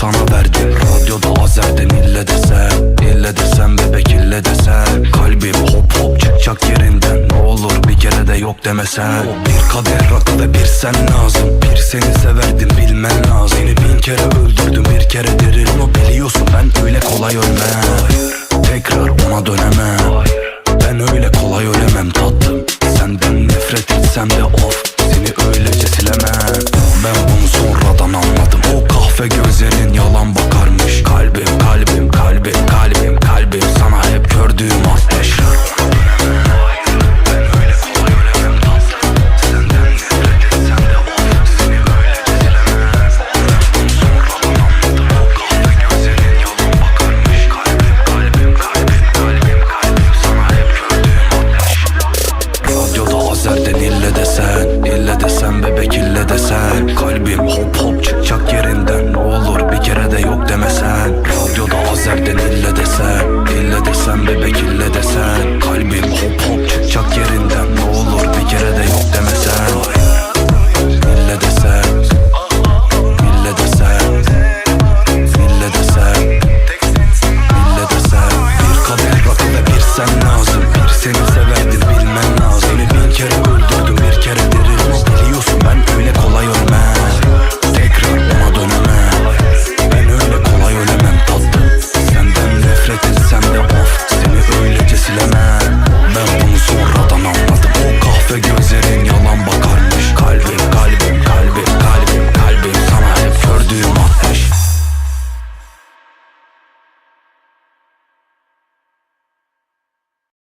sana verdim. Radyoda azerdim ille desem İlle desem bebek ille desem. istemesen Bir kader rakıda bir sen lazım Bir seni severdim bilmen lazım. Seni bin kere öldürdüm bir kere derin Bunu biliyorsun ben öyle kolay ölmem. Hayır, Tekrar ona dönemem. Ben öyle kolay ölemem tatlım. Senden nefret etsem de of Seni öylece silemem. Ben bunu sonradan anladım. O kahve gözlerin yalan bakarmış. Kalbim kalbim kalbim kalbim kalbim.